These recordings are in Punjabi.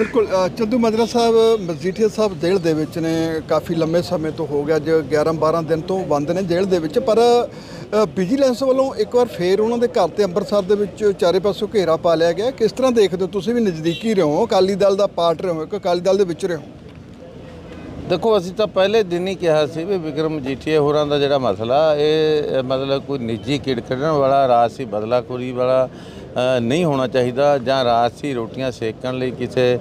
ਬਿਲਕੁਲ ਅ, ਚੰਦੂ ਮਜਰਾ ਸਾਹਿਬ ਮਜੀਠੀਆ ਸਾਹਿਬ ਜੇਲ੍ਹ ਦੇ ਵਿੱਚ ਨੇ ਕਾਫੀ ਲੰਮੇ ਸਮੇਂ ਤੋਂ ਹੋ ਗਿਆ ਅੱਜ 11 12 ਦਿਨ ਤੋਂ ਬੰਦ ਨੇ ਜੇਲ੍ਹ ਦੇ ਵਿੱਚ ਪਰ ਵਿਜੀਲੈਂਸ ਵੱਲੋਂ ਇੱਕ ਵਾਰ ਫੇਰ ਉਹਨਾਂ ਦੇ ਘਰ ਤੇ ਅੰਮ੍ਰਿਤਸਰ ਦੇ ਵਿੱਚ ਚਾਰੇ ਪਾਸੋਂ ਘੇਰਾ ਪਾ ਲਿਆ ਗਿਆ। ਕਿਸ ਤਰ੍ਹਾਂ ਦੇਖਦੇ ਹੋ ਤੁਸੀਂ ਵੀ ਨਜ਼ਦੀਕੀ ਰਹੇ ਹੋ? ਅਕਾਲੀ ਦਲ ਦਾ ਪਾਰਟ ਰਹੇ ਹੋ ਇੱਕ ਅਕਾਲੀ ਦਲ ਦੇ ਵਿੱਚ ਰਹੇ ਹੋ? ਦੇਖੋ ਅਸੀਂ ਤਾਂ ਪਹਿਲੇ ਦਿਨ ਹੀ ਕਿਹਾ ਸੀ ਵੀ ਵਿਕਰਮ ਜੀਠੀਆ ਹੋਰਾਂ ਦਾ ਜਿਹੜਾ ਮਸਲਾ ਇਹ ਮਤਲਬ ਕੋਈ ਨਿੱਜੀ ਕਿੜਕੜਨ ਵਾਲਾ ਰਾਜ ਰਾਜਸੀ ਬਦਲਾਖੋਰੀ ਵਾਲਾ ਨਹੀਂ ਹੋਣਾ ਚਾਹੀਦਾ ਜਾਂ ਰਾਜਸੀ ਰੋਟੀਆਂ ਸੇਕਣ ਲਈ ਕਿਸੇ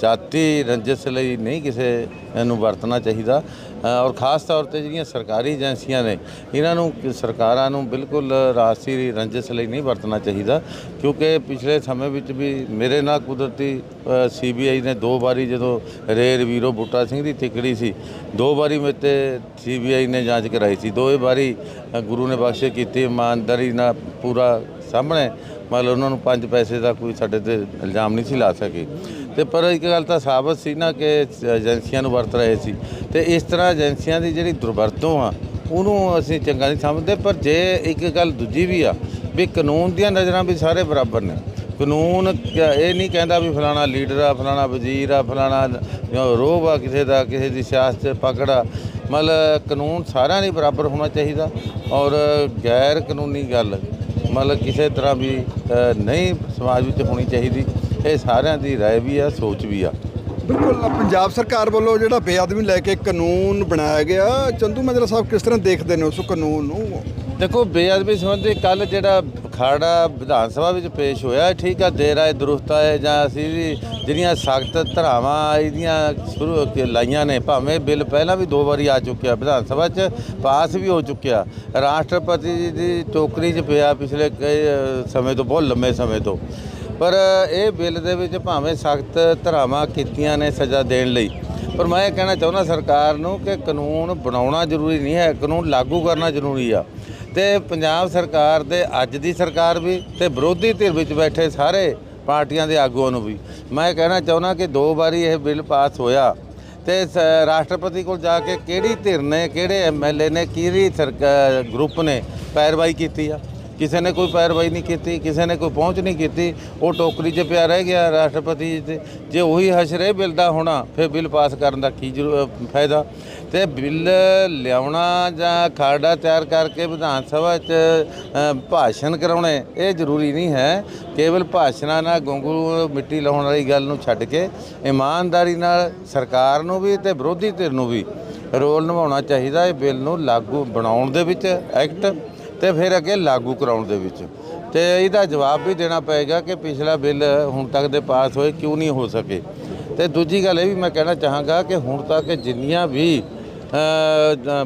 ਜਾਤੀ ਰੰਜਿਸ਼ ਲਈ ਨਹੀਂ ਕਿਸੇ ਨੂੰ ਵਰਤਣਾ ਚਾਹੀਦਾ। ਔਰ ਖਾਸ ਤੌਰ ਤੇ ਜਿਹੜੀਆਂ ਸਰਕਾਰੀ ਏਜੰਸੀਆਂ ਨੇ, ਇਹਨਾਂ ਨੂੰ ਸਰਕਾਰਾਂ ਨੂੰ ਬਿਲਕੁਲ ਰਾਸ਼ੀ ਰੰਜਿਸ਼ ਲਈ ਨਹੀਂ ਵਰਤਣਾ ਚਾਹੀਦਾ। ਕਿਉਂਕਿ ਪਿਛਲੇ ਸਮੇਂ ਵਿੱਚ ਵੀ ਮੇਰੇ ਨਾਲ ਕੁਦਰਤੀ ਸੀਬੀਆਈ ਨੇ ਦੋ ਵਾਰੀ ਜਦੋਂ ਰੇਰ ਵੀਰੋ ਬੁੱਟਾ ਸਿੰਘ ਦੀ ਤਿਕੜੀ ਸੀ, ਦੋ ਵਾਰੀ ਮੇਰੇ ਤੇ ਸੀਬੀਆਈ ਨੇ ਜਾਂਚ ਕਰਾਈ ਸੀ। ਦੋਏ ਵਾਰੀ ਗੁਰੂ ਨੇ ਬਖਸ਼ੇ ਕੀਤੀ, ਇਮਾਨਦਾਰੀ ਨਾਲ ਪੂਰਾ ਸਾਹਮਣੇ, ਮਤਲਬ ਉਹਨਾਂ ਨੂੰ ਪੰਜ ਪੈਸੇ ਦਾ ਕੋਈ ਸਾਡੇ ਤੇ ਇਲਜ਼ਾਮ ਨਹੀਂ ਸੀ ਲਾ ਸਕੇ। ਤੇ ਪਰ ਇੱਕ ਗੱਲ ਤਾਂ ਸਾਬਤ ਸੀ ਨਾ ਕਿ ਏਜੰਸੀਆਂ ਨੂੰ ਵਰਤ ਰਹੇ ਸੀ। ਤੇ ਇਸ ਤਰ੍ਹਾਂ ਏਜੰਸੀਆਂ ਦੀ ਜਿਹੜੀ ਦੁਰਵਰਤੋਂ ਆ, ਉਹਨੂੰ ਅਸੀਂ ਚੰਗਾ ਨਹੀਂ ਸਮਝਦੇ, ਪਰ ਜੇ ਇੱਕ ਗੱਲ ਦੂਜੀ ਵੀ ਆ, ਵੀ ਕਾਨੂੰਨ ਦੀਆਂ ਨਜ਼ਰਾਂ ਵੀ ਸਾਰੇ ਬਰਾਬਰ ਨੇ। ਕਾਨੂੰਨ ਇਹ ਨਹੀਂ ਕਹਿੰਦਾ ਵੀ ਫਲਾਣਾ ਲੀਡਰ ਆ, ਫਲਾਣਾ ਵਜ਼ੀਰ ਆ, ਫਲਾਣਾ ਰੋਹ ਆ ਕਿਸੇ ਦਾ, ਕਿਸੇ ਦੀ ਸਿਆਸਤ 'ਚ ਪਕੜ ਮਤਲਬ ਕਾਨੂੰਨ ਸਾਰਿਆਂ ਲਈ ਬਰਾਬਰ ਹੋਣਾ ਚਾਹੀਦਾ। ਔਰ ਗੈਰ ਕਾਨੂੰਨੀ ਗੱਲ ਮਤਲਬ ਕਿਸੇ ਤਰ੍ਹਾਂ ਵੀ ਨਹੀਂ ਸਮਾਜ ਵਿੱਚ ਹੋਣੀ ਚਾਹੀਦੀ, ਇਹ ਸਾਰਿਆਂ ਦੀ ਰਾਏ ਵੀ ਆ, ਸੋਚ ਵੀ ਆ। ਬਿਲਕੁਲ, ਪੰਜਾਬ ਸਰਕਾਰ ਵੱਲੋਂ ਜਿਹੜਾ ਬੇਅਦਬੀ ਲੈ ਕੇ ਕਾਨੂੰਨ ਬਣਾਇਆ ਗਿਆ, ਚੰਦੂ ਮਜਰਾ ਸਾਹਿਬ ਕਿਸ ਤਰ੍ਹਾਂ ਦੇਖਦੇ ਨੇ ਉਸ ਕਾਨੂੰਨ ਨੂੰ? ਦੇਖੋ, ਬੇਅਦਬੀ ਸੰਬੰਧੀ ਕੱਲ ਜਿਹੜਾ ਖਾੜਾ ਵਿਧਾਨ ਸਭਾ ਵਿੱਚ ਪੇਸ਼ ਹੋਇਆ, ਠੀਕ ਆ, ਦੇਰ ਆਏ, ਦਰੁਸਤ ਆਏ, ਜਾਂ ਅਸੀਂ ਵੀ ਜਿਹੜੀਆਂ ਸਖਤ ਧਰਾਵਾਂ ਇਹਦੀਆਂ ਸ਼ੁਰੂ ਲਾਈਆਂ ਨੇ, ਭਾਵੇਂ ਬਿੱਲ ਪਹਿਲਾਂ ਵੀ ਦੋ ਵਾਰੀ ਆ ਚੁੱਕਿਆ, ਵਿਧਾਨ ਸਭਾ 'ਚ ਪਾਸ ਵੀ ਹੋ ਚੁੱਕਿਆ, ਰਾਸ਼ਟਰਪਤੀ ਜੀ ਦੀ ਟੋਕਰੀ 'ਚ ਪਿਆ ਪਿਛਲੇ ਕਈ ਸਮੇਂ ਤੋਂ, ਬਹੁਤ ਲੰਮੇ ਸਮੇਂ ਤੋਂ। ਪਰ ਇਹ ਬਿੱਲ ਦੇ ਵਿੱਚ ਭਾਵੇਂ ਸਖਤ ਧਰਾਵਾਂ ਕੀਤੀਆਂ ਨੇ ਸਜ਼ਾ ਦੇਣ ਲਈ, ਪਰ ਮੈਂ ਇਹ ਕਹਿਣਾ ਚਾਹੁੰਦਾ ਸਰਕਾਰ ਨੂੰ ਕਿ ਕਾਨੂੰਨ ਬਣਾਉਣਾ ਜ਼ਰੂਰੀ ਨਹੀਂ ਹੈ, ਕਾਨੂੰਨ ਲਾਗੂ ਕਰਨਾ ਜ਼ਰੂਰੀ ਆ। ਤੇ ਪੰਜਾਬ ਸਰਕਾਰ ਦੇ ਅੱਜ ਦੀ ਸਰਕਾਰ ਵੀ ਤੇ ਵਿਰੋਧੀ ਧਿਰ ਵਿੱਚ ਬੈਠੇ ਸਾਰੇ ਪਾਰਟੀਆਂ ਦੇ ਆਗੂਆਂ ਨੂੰ ਵੀ। ਮੈਂ ਕਹਿਣਾ ਚਾਹੁੰਦਾ ਕਿ ਦੋ ਵਾਰੀ ਇਹ ਬਿੱਲ ਪਾਸ ਹੋਇਆ ਤੇ ਸ- ਰਾਸ਼ਟਰਪਤੀ ਕੋਲ ਜਾ ਕੇ ਕਿਹੜੀ ਧਿਰ ਨੇ, ਕਿਹੜੇ ਐਮਐਲਏ ਨੇ, ਕਿਹੜੀ ਸਰਕਾਰ ਗਰੁੱਪ ਨੇ ਪੈਰਵਾਈ ਕੀਤੀ ਆ? ਕਿਸੇ ਨੇ ਕੋਈ ਪੈਰਵਾਈ ਨਹੀਂ ਕੀਤੀ, ਕਿਸੇ ਨੇ ਕੋਈ ਪਹੁੰਚ ਨਹੀਂ ਕੀਤੀ, ਉਹ ਟੋਕਰੀ 'ਚ ਪਿਆ ਰਹਿ ਗਿਆ ਰਾਸ਼ਟਰਪਤੀ ਜੀ ਤੇ। ਜੇ ਉਹੀ ਹਸ਼ਰੇ ਬਿੱਲ ਦਾ ਹੋਣਾ, ਫਿਰ ਬਿੱਲ ਪਾਸ ਕਰਨ ਦਾ ਕੀ ਜ਼ਰੂ- ਫਾਇਦਾ? ਤੇ ਬਿੱਲ ਲਿਆਉਣਾ ਜਾਂ ਖਾਰਡਾ ਤਿਆਰ ਕਰਕੇ ਵਿਧਾਨ ਸਭਾ 'ਚ ਭਾਸ਼ਣ ਕਰਾਉਣੇ, ਇਹ ਜ਼ਰੂਰੀ ਨਹੀਂ ਹੈ। ਕੇਵਲ ਭਾਸ਼ਣਾਂ ਨਾਲ ਗੋਂਗਲੂ ਮਿੱਟੀ ਲਾਉਣ ਵਾਲੀ ਗੱਲ ਨੂੰ ਛੱਡ ਕੇ ਇਮਾਨਦਾਰੀ ਨਾਲ ਸਰਕਾਰ ਨੂੰ ਵੀ ਤੇ ਵਿਰੋਧੀ ਧਿਰ ਨੂੰ ਵੀ ਰੋਲ ਨਿਭਾਉਣਾ ਚਾਹੀਦਾ। ਇਹ ਬਿੱਲ ਨੂੰ ਲਾਗੂ ਬਣਾਉਣ ਦੇ ਵਿੱਚ ਐਕਟ ਤੇ ਫਿਰ ਅੱਗੇ ਲਾਗੂ ਕਰਾਉਣ ਦੇ ਵਿੱਚ। ਤੇ ਇਹਦਾ ਜਵਾਬ ਵੀ ਦੇਣਾ ਪਏਗਾ ਕਿ ਪਿਛਲਾ ਬਿੱਲ ਹੁਣ ਤੱਕ ਦੇ ਪਾਸ ਹੋਏ ਕਿਉਂ ਨਹੀਂ ਹੋ ਸਕੇ। ਤੇ ਦੂਜੀ ਗੱਲ ਇਹ ਵੀ ਮੈਂ ਕਹਿਣਾ ਚਾਹਾਂਗਾ ਕਿ ਹੁਣ ਤੱਕ ਜਿੰਨੀਆਂ ਵੀ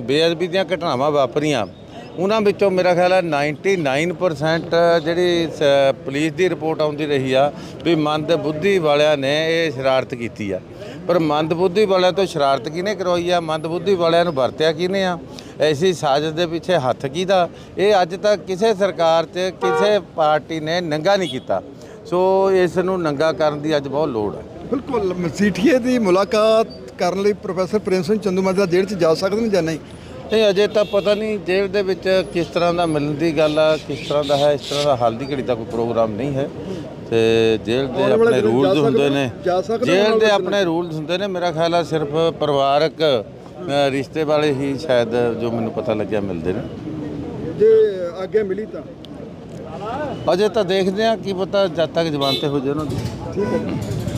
ਬੇਅਦਬੀ ਦੀਆਂ ਘਟਨਾਵਾਂ ਵਾਪਰੀਆਂ, ਉਹਨਾਂ ਵਿੱਚੋਂ ਮੇਰਾ ਖਿਆਲ ਹੈ 99% ਜਿਹੜੀ, ਸ- ਪੁਲਿਸ ਦੀ ਰਿਪੋਰਟ ਆਉਂਦੀ ਰਹੀ ਆ ਵੀ ਮੰਦ ਬੁੱਧੀ ਵਾਲਿਆਂ ਨੇ ਇਹ ਸ਼ਰਾਰਤ ਕੀਤੀ ਆ। ਪਰ ਮੰਦ ਬੁੱਧੀ ਵਾਲਿਆਂ ਤੋਂ ਸ਼ਰਾਰਤ ਕਿਹਨੇ ਕਰਵਾਈ ਆ? ਮੰਦ ਬੁੱਧੀ ਵਾਲਿਆਂ ਨੂੰ ਵਰਤਿਆ ਕਿਹਨੇ ਆ? ਐਸੀ ਸਾਜ਼ਿਸ਼ ਦੇ ਪਿੱਛੇ ਹੱਥ ਕਿਹਦਾ? ਇਹ ਅੱਜ ਤੱਕ ਕਿਸੇ ਸਰਕਾਰ 'ਚ ਕਿਸੇ ਪਾਰਟੀ ਨੇ ਨੰਗਾ ਨਹੀਂ ਕੀਤਾ। ਸੋ ਇਸ ਨੂੰ ਨੰਗਾ ਕਰਨ ਦੀ ਅੱਜ ਬਹੁਤ ਲੋੜ ਹੈ। ਬਿਲਕੁਲ ਮਜੀਠੀਏ ਦੀ ਮੁਲਾਕਾਤ ਕਰਨ ਲਈ professor Prince Singh Chandumajra ਜੇਲ੍ਹ 'ਚ ਜਾ ਸਕਦੇ ਨੇ ਜਾਂ ਨਹੀਂ? ਨਹੀਂ ਅਜੇ ਤਾਂ ਪਤਾ ਨਹੀਂ ਜੇਲ੍ਹ ਦੇ ਵਿੱਚ ਕਿਸ ਤਰ੍ਹਾਂ ਦਾ ਮਿਲਣ ਦੀ ਗੱਲ ਆ ਕਿਸ ਤਰ੍ਹਾਂ ਦਾ ਹੈ ਇਸ ਤਰ੍ਹਾਂ ਦਾ ਹਾਲ ਦੀ ਘੜੀ ਤਾਂ ਕੋਈ ਪ੍ਰੋਗਰਾਮ ਨਹੀਂ ਹੈ। ਤੇ ਜੇਲ੍ਹ ਦੇ ਆਪਣੇ ਰੂਲਸ ਹੁੰਦੇ ਨੇ? ਜੇਲ੍ਹ ਦੇ ਆਪਣੇ ਰੂਲਸ ਹੁੰਦੇ ਨੇ। ਮੇਰਾ ਖਿਆਲ ਆ ਸਿਰਫ ਪਰਿਵਾਰਕ ਰਿਸ਼ਤੇ ਵਾਲੇ ਹੀ ਸ਼ਾਇਦ ਜੋ ਮੈਨੂੰ ਪਤਾ ਲੱਗਿਆ ਮਿਲਦੇ ਨੇ। ਜੇ ਅੱਗੇ ਮਿਲੀ ਤਾਂ? ਅਜੇ ਤਾਂ ਦੇਖਦੇ ਆ ਕੀ ਪਤਾ ਜਦ ਤੱਕ ਜ਼ਮਾਨਤ ਹੋ ਜਾਏ ਉਹਨਾਂ ਦੀ। ਠੀਕ ਹੈ।